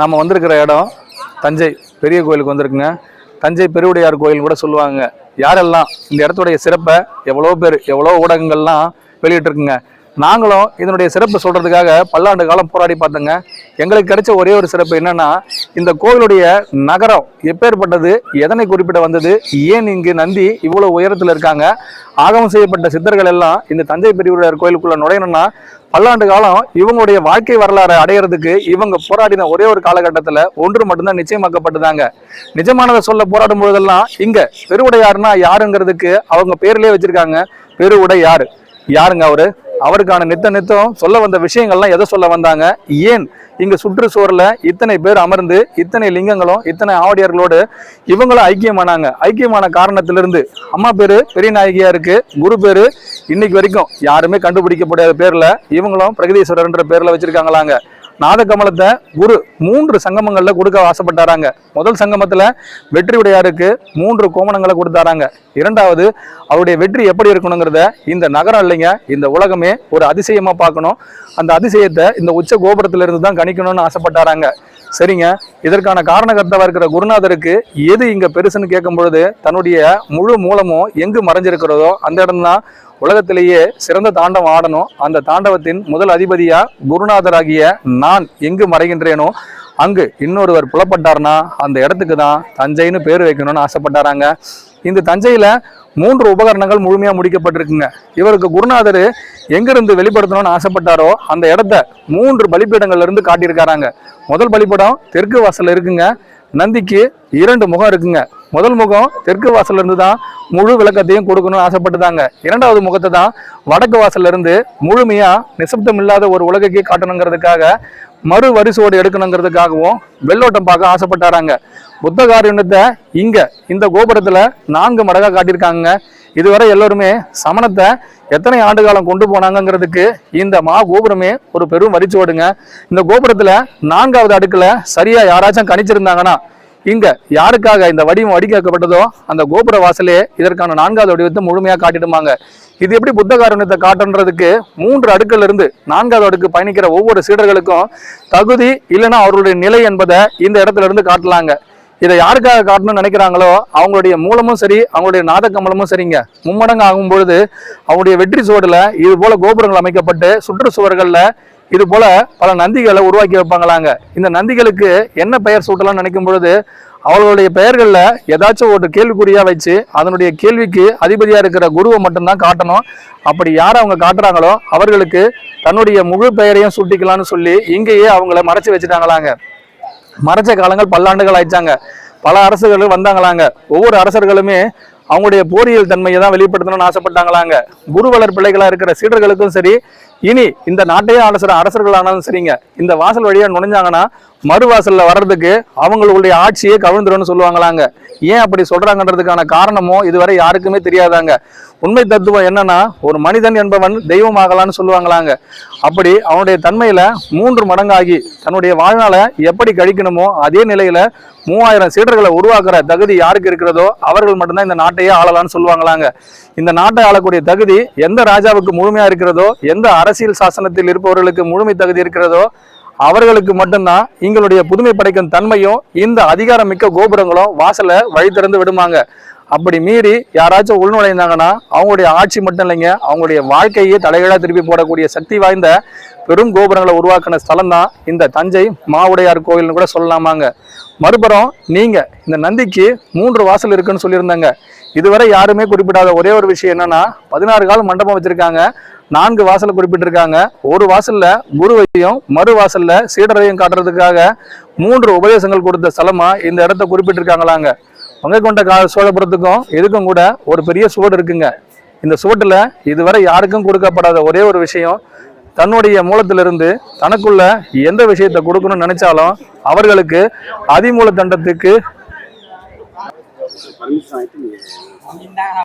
நம்ம வந்திருக்கிற இடம் தஞ்சை பெரிய கோயிலுக்கு வந்திருக்குங்க. தஞ்சை பெருவுடையார் கோயில் கூட சொல்லுவாங்க. யாரெல்லாம் இந்த இடத்துடைய சிறப்பை எவ்வளோ பேர் எவ்வளோ ஊடகங்கள்லாம் வெளியிட்டிருக்குங்க. நாங்களும் இதனுடைய சிறப்பு சொல்றதுக்காக பல்லாண்டு காலம் போராடி பார்த்தோங்க. எங்களுக்கு கிடைச்ச ஒரே ஒரு சிறப்பு என்னன்னா இந்த கோவிலுடைய நகரம் எப்பேற்பட்டது எதனை குறிப்பிட வந்தது ஏன் இங்கு நந்தி இவ்வளவு உயரத்தில் இருக்காங்க ஆகமம் செய்யப்பட்ட சித்தர்கள் எல்லாம் இந்த தஞ்சை பெரியவர் கோயிலுக்குள்ள நுழையணும்னா பல்லாண்டு காலம் இவங்களுடைய வாழ்க்கை வரலாறை அடையிறதுக்கு இவங்க போராடின ஒரே ஒரு காலகட்டத்தில் ஒன்று மட்டும்தான் நிச்சயமாக்கப்பட்டதாங்க. நிஜமானதை சொல்ல போராடும் பொழுதெல்லாம் இங்க பெருவுடையாருன்னா யாருங்கிறதுக்கு அவங்க பேர்லேயே வச்சிருக்காங்க. பெருவுடையார். யாருங்க அவரு? அவருக்கான நித்த நித்தம் சொல்ல வந்த விஷயங்கள்லாம் எதை சொல்ல வந்தாங்க? ஏன் இங்கே சுற்றுச்சுவரில் இத்தனை பேர் அமர்ந்து இத்தனை லிங்கங்களும் இத்தனை ஆவடியார்களோடு இவங்களும் ஐக்கியமானாங்க. ஐக்கியமான காரணத்திலிருந்து அம்மா பேரு பெரிய நாயகியா இருக்கு குரு பேர் இன்னைக்கு வரைக்கும் யாருமே கண்டுபிடிக்கக்கூடாத பேரில் இவங்களும் பிரகதீஸ்வரர்ன்ற பேரில் வச்சிருக்காங்களாங்க. நாதகமலத்தை குரு மூன்று சங்கமங்களில் கொடுக்க ஆசைப்பட்டாராங்க. முதல் சங்கமத்தில் வெற்றி உடையாருக்கு மூன்று கோமணங்களை கொடுத்தாராங்க. இரண்டாவது அவருடைய வெற்றி எப்படி இருக்கணுங்கிறத இந்த நகரம் இல்லைங்க இந்த உலகமே ஒரு அதிசயமாக பார்க்கணும். அந்த அதிசயத்தை இந்த உச்ச கோபுரத்திலிருந்து தான் கணிக்கணும்னு ஆசைப்பட்டாராங்க. சரிங்க இதற்கான காரணகர்த்தாவாக இருக்கிற குருநாதருக்கு எது இங்கே பெருசுன்னு கேட்கும் பொழுது தன்னுடைய முழு மூலமும் எங்கு மறைஞ்சிருக்கிறதோ அந்த இடம்தான் உலகத்திலேயே சிறந்த தாண்டவம் ஆடணும். அந்த தாண்டவத்தின் முதல் அதிபதியா குருநாதராகிய நான் எங்கு மறைகின்றேனோ அங்கு இன்னொருவர் புலப்பட்டார்னா அந்த இடத்துக்கு தான் தஞ்சைன்னு பேர் வைக்கணும்னு ஆசைப்பட்டாராங்க. இந்த தஞ்சையில மூன்று உபகரணங்கள் முழுமையா முடிக்கப்பட்டிருக்குங்க. இவருக்கு குருநாதர் எங்கிருந்து வெளிப்படுத்தணும்னு ஆசைப்பட்டாரோ அந்த இடத்த மூன்று பலிப்பீடங்கள்ல இருந்து காட்டியிருக்காராங்க. முதல் பலிப்படம் தெற்கு வாசல் இருக்குங்க. நந்திக்கு இரண்டு முகம் இருக்குங்க. முதல் முகம் தெற்கு வாசல்ல இருந்து தான் முழு விளக்கத்தையும் கொடுக்கணும்னு ஆசைப்பட்டுதாங்க. இரண்டாவது முகத்தை தான் வடக்கு வாசல்ல இருந்து முழுமையா நிசப்தம் இல்லாத ஒரு உலகக்கே காட்டணுங்கிறதுக்காக மறு வரிசோடு எடுக்கணுங்கிறதுக்காகவும் வெள்ளோட்டம் பார்க்க ஆசைப்பட்டாராங்க. புத்த காரியத்தை இங்க இந்த கோபுரத்துல நான்கு மடங்கா காட்டியிருக்காங்க. இதுவரை எல்லோருமே சமணத்தை எத்தனை ஆண்டு காலம் கொண்டு போனாங்கங்கிறதுக்கு இந்த மா கோபுரமே ஒரு பெரும் வரிச்சுவடுங்க இந்த கோபுரத்துல நான்காவது அடுக்கில் சரியா யாராச்சும் கணிச்சிருந்தாங்கன்னா இங்க யாருக்காக இந்த வடிவம் வடிக்கப்பட்டதோ அந்த கோபுர வாசலே இதற்கான நான்காவது வடிவத்தை முழுமையா காட்டிடுமாங்க. இது எப்படி புத்த காரணத்தை காட்டுன்றதுக்கு மூன்று அடுக்குல இருந்து நான்காவது அடுக்கு பயணிக்கிற ஒவ்வொரு சீடர்களுக்கும் தகுதி இல்லைன்னா அவர்களுடைய நிலை என்பதை இந்த இடத்துல இருந்து காட்டலாங்க. இதை யாருக்காக காட்டணும்னு நினைக்கிறாங்களோ அவங்களுடைய மூலமும் சரி அவங்களுடைய நாத கமலமும் சரிங்க. மும்மடங்கு ஆகும் பொழுது அவங்களுடைய வெற்றி சுவடுல இது போல கோபுரங்கள் அமைக்கப்பட்டு சுற்றுச்சுவர்கள்ல இது போல பல நந்திகளை உருவாக்கி வைப்பாங்களாங்க. இந்த நந்திகளுக்கு என்ன பெயர் சூட்டலாம் நினைக்கும் பொழுது அவர்களுடைய பெயர்களில் ஏதாச்சும் ஒரு கேள்விக்குறியா வச்சு அதனுடைய கேள்விக்கு அதிபதியா இருக்கிற குருவை மட்டும்தான் காட்டணும். அப்படி யார் அவங்க காட்டுறாங்களோ அவர்களுக்கு தன்னுடைய முழு பெயரையும் சூட்டிக்கலாம்னு சொல்லி இங்கேயே அவங்கள மறைச்சு வச்சுட்டாங்களாங்க. மறைச்ச காலங்கள் பல்லாண்டுகள் ஆயிடுச்சாங்க. பல அரசுகள் வந்தாங்களாங்க. ஒவ்வொரு அரசர்களுமே அவங்களுடைய போரியல் தன்மையை தான் வெளிப்படுத்தணும்னு ஆசைப்பட்டாங்களாங்க. குருவலர் பிள்ளைகளாக இருக்கிற சீடர்களுக்கும் சரி இனி இந்த நாட்டையே அரசர் அரசர்களானாலும் சரிங்க. இந்த வாசல் வழியா நுழைஞ்சாங்கன்னா மறுவாசலில் வர்றதுக்கு அவங்களுடைய ஆட்சியை கவிழ்ந்துடும் சொல்லுவாங்களாங்க. ஏன் அப்படி சொல்றாங்கன்றதுக்கான காரணமோ இதுவரை யாருக்குமே தெரியாதாங்க. உண்மை தத்துவம் என்னன்னா ஒரு மனிதன் என்பவன் தெய்வமாகலான்னு சொல்லுவாங்களாங்க. அப்படி அவனுடைய தன்மையில மூன்று மடங்காகி தன்னுடைய வாழ்நாளை எப்படி கழிக்கணுமோ அதே நிலையில மூவாயிரம் சீடர்களை உருவாக்குற தகுதி யாருக்கு இருக்கிறதோ அவர்கள் மட்டும்தான் இந்த நாட்டையே ஆளலாம்னு சொல்லுவாங்களாங்க. இந்த நாட்டை ஆளக்கூடிய தகுதி எந்த ராஜாவுக்கு முழுமையா இருக்கிறதோ எந்த அரசியல் சாசனத்தில் இருப்பவர்களுக்கு முழுமை தகுதி இருக்கிறதோ அவர்களுக்கு மட்டும்தான் எங்களுடைய புதுமை படைக்கும் தன்மையும் இந்த அதிகாரம் மிக்க கோபுரங்களும் வாசலை வழி திறந்து விடுமாங்க. அப்படி மீறி யாராச்சும் உள்நுழைந்தாங்கன்னா அவங்களுடைய ஆட்சி மட்டும் இல்லைங்க. அவங்களுடைய வாழ்க்கையே தலைகளாக திருப்பி போடக்கூடிய சக்தி வாய்ந்த பெரும் கோபுரங்களை உருவாக்கின ஸ்தலம் தான் இந்த தஞ்சை மாவுடையார் கோயில்னு கூட சொல்லலாமாங்க. மறுபுறம் நீங்கள் இந்த நந்திக்கு மூன்று வாசல் இருக்குன்னு சொல்லியிருந்தாங்க. இதுவரை யாருமே குறிப்பிடாத ஒரே ஒரு விஷயம் என்னன்னா பதினாறு கால மண்டபம் வச்சிருக்காங்க. நான்கு வாசலை குறிப்பிட்டிருக்காங்க. ஒரு வாசல்ல குருவையும் மறு வாசல்ல சீடரையும் காட்டுறதுக்காக மூன்று உபதேசங்கள் கொடுத்த ஸ்தலமா இந்த இடத்த குறிப்பிட்டிருக்காங்களாங்க. பங்கை கொண்ட கா சோழபுரத்துக்கும் இதுக்கும் கூட ஒரு பெரிய சுவடு இருக்குங்க. இந்த சுவட்டுல இதுவரை யாருக்கும் கொடுக்கப்படாத ஒரே ஒரு விஷயம் தன்னுடைய மூலத்திலிருந்து தனக்குள்ள எந்த விஷயத்தை கொடுக்கணும்னு நினைச்சாலும் அவர்களுக்கு அதிமூல தண்டத்துக்கு Para mim, já é.